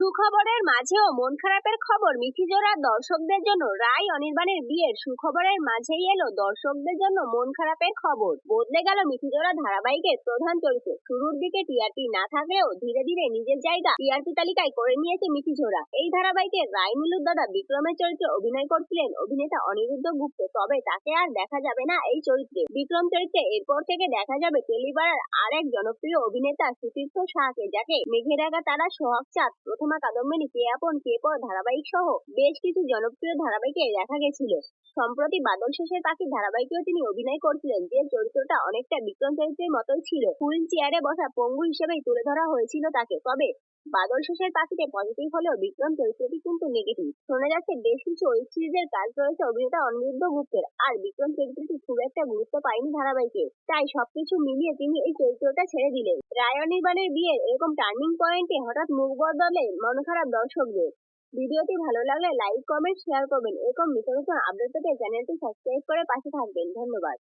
সুখবরের মাঝেও মন খারাপের খবর মিঠিজোড়া দর্শকদের জন্য রায় অনির্বাণের বিয়ের সুখবরের মাঝেই এলো দর্শকদের জন্য মন খারাপের খবর। বদলে গেল মিঠিজোড়া ধারাবাহিকের প্রধান চরিত্র। শুরুর দিকে টিআরপি না থাকলেও ধীরে ধীরে নিজের জায়গা টিআরপি তালিকায় করে নিয়েছে মিঠিজোড়া। এই ধারাবাহিকে রায় নীলুর দাদা বিক্রমের চরিত্রে অভিনয় করছিলেন অভিনেতা অনিরুদ্ধ গুপ্ত। তবে তাকে আর দেখা যাবে না এই চরিত্রে। বিক্রম চরিত্রে এরপর থেকে দেখা যাবে টেলিবাড়ার আর এক জনপ্রিয় অভিনেতা সুতীর্থ শাহকে, যাকে মেঘে ডাকা তারা সোহাগ চাঁদ প্রথমা কাদম্বিনী কে আপন কে পর ধারাবাহিক সহ বেশ কিছু জনপ্রিয় ধারাবাহিকে দেখা গেছিল। সম্প্রতি বাদল শেষের পাখি ধারাবাহিকেও তিনি অভিনয় করছিলেন, যে চরিত্রটা অনেকটা বিক্রম চরিত্রের মতোই ছিল। হুইল চেয়ারে বসা পঙ্গু হিসেবেই তুলে ধরা হয়েছিল তাকে। তবে বাদল শেষের পাখিতে পজিটিভ হলেও বিক্রম চরিত্রটি কিন্তু নেগেটিভ শোনা যাচ্ছে বেশ কিছু ওয়েব সিরিজের কাজ রয়েছে অভিনেতা অনিরুদ্ধ গুপ্তের। আর বিক্রম চরিত্রটি খুব একটা গুরুত্ব পায়নি ধারাবাহিকে। তাই সবকিছু মিলিয়ে তিনি এই চরিত্রটা ছেড়ে দিলেন। রায় অনির্বাণের বিয়ের এরকম টার্নিং পয়েন্টে হঠাৎ মুখ বদলে মন খারাপ দর্শকদের। ভিডিওটি ভালো লাগলে লাইক কমেন্ট শেয়ার করবেন। এরকম নিত্য নতুন আপডেট পেতে চ্যানেলটি সাবস্ক্রাইব করে পাশে থাকবেন। ধন্যবাদ।